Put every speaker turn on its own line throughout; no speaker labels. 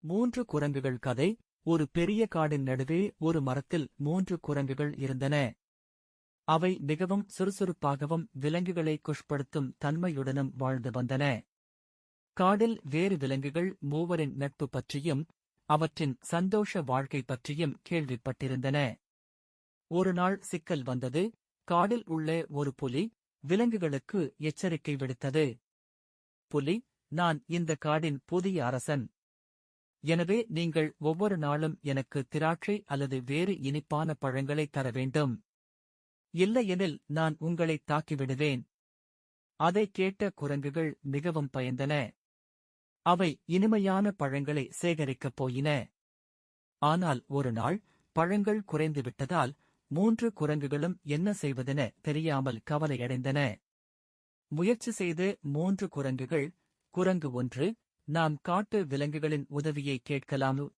மூன்று குரங்குகள் கதை. ஒரு பெரிய காடின் நடுவே ஒரு மரத்தில் மூன்று குரங்குகள் இருந்தன. அவை மிகவும் சுறுசுறுப்பாகவும் விலங்குகளை குஷ்படுத்தும் தன்மையுடனும் வாழ்ந்து வந்தன. காடில் வேறு விலங்குகள் மூவரின் நட்பு பற்றியும் அவற்றின் சந்தோஷ வாழ்க்கை பற்றியும் கேள்விப்பட்டிருந்தன. ஒரு நாள் சிக்கல் வந்தது. காடில் உள்ள ஒரு புலி விலங்குகளுக்கு எச்சரிக்கை விடுத்தது. புலி நான் இந்த காடின் புதிய அரசன். எனவே நீங்கள் ஒவ்வொரு நாளும் எனக்கு திராட்சை அல்லது வேறு இனிப்பான பழங்களை தர வேண்டும். இல்லையெனில் நான் உங்களை தாக்கிவிடுவேன். அதை கேட்ட குரங்குகள் மிகவும் பயந்தன. அவை இனிமையான பழங்களை சேகரிக்கப் போயின. ஆனால் ஒரு நாள் பழங்கள் குறைந்துவிட்டதால் மூன்று குரங்குகளும் என்ன செய்வதென தெரியாமல் கவலையடைந்தன. முயற்சி செய்து மூன்று குரங்குகள் குரங்கு ஒன்று நாம் காட்டு விலங்குகளின் உதவியை கேட்கலாமு?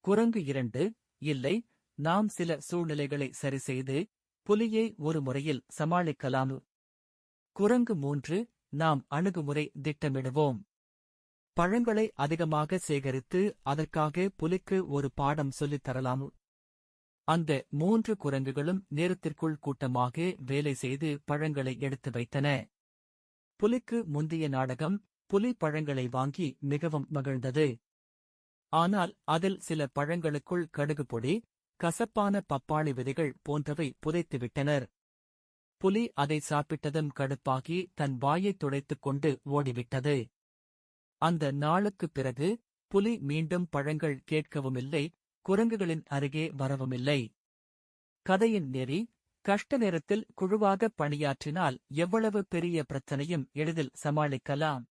குரங்கு இரண்டு இல்லை நாம் சில சூழ்நிலைகளை சரிசெய்து புலியை ஒரு முறையில் சமாளிக்கலாமு? குரங்கு மூன்று நாம் அணுகுமுறை திட்டமிடுவோம். பழங்களை அதிகமாக சேகரித்து அதற்காக புலிக்கு ஒரு பாடம் சொல்லித் தரலாமு? அந்த மூன்று குரங்குகளும் நேரத்திற்குள் கூட்டமாக வேலை செய்து பழங்களை எடுத்து வைத்தன. புலிக்கு முந்தைய நாடகம் புலி பழங்களை வாங்கி மிகவும் மகிழ்ந்தது. ஆனால் அதில் சில பழங்களுக்குள் கடுகு பொடி கசப்பான பப்பாளி விதைகள் போன்றவை புதைத்துவிட்டனர். புலி அதை சாப்பிட்டதும் கடுப்பாகி தன் வாயைத் துடைத்துக் கொண்டு ஓடிவிட்டது. அந்த நாளுக்குப் பிறகு புலி மீண்டும் பழங்கள் கேட்கவுமில்லை குரங்குகளின் அருகே வரவுமில்லை. கதையின் நெறி கஷ்ட நேரத்தில் குழுவாக பணியாற்றினால் எவ்வளவு பெரிய பிரச்சனையும் எளிதில் சமாளிக்கலாம்.